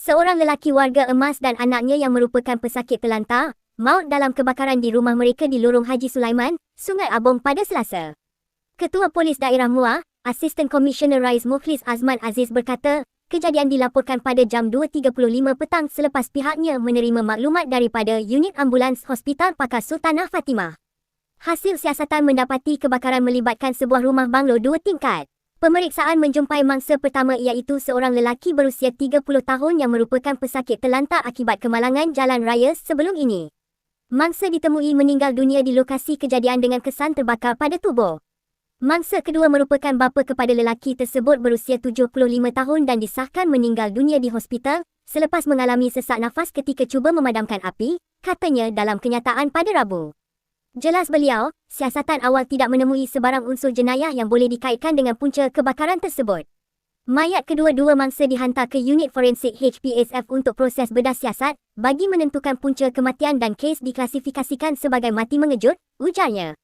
Seorang lelaki warga emas dan anaknya yang merupakan pesakit terlantar, maut dalam kebakaran di rumah mereka di Lorong Haji Sulaiman, Sungai Abong pada Selasa. Ketua Polis Daerah Muar, Asisten Komisioner Rais Mukhlis Azman Aziz berkata, kejadian dilaporkan pada jam 2.35 petang selepas pihaknya menerima maklumat daripada unit ambulans Hospital Pakar Sultanah Fatimah. Hasil siasatan mendapati kebakaran melibatkan sebuah rumah banglo dua tingkat. Pemeriksaan menjumpai mangsa pertama iaitu seorang lelaki berusia 30 tahun yang merupakan pesakit terlantar akibat kemalangan jalan raya sebelum ini. Mangsa ditemui meninggal dunia di lokasi kejadian dengan kesan terbakar pada tubuh. Mangsa kedua merupakan bapa kepada lelaki tersebut berusia 75 tahun dan disahkan meninggal dunia di hospital selepas mengalami sesak nafas ketika cuba memadamkan api, katanya dalam kenyataan pada Rabu. Jelas beliau, siasatan awal tidak menemui sebarang unsur jenayah yang boleh dikaitkan dengan punca kebakaran tersebut. Mayat kedua-dua mangsa dihantar ke unit forensik HPSF untuk proses bedah siasat bagi menentukan punca kematian dan kes diklasifikasikan sebagai mati mengejut, ujarnya.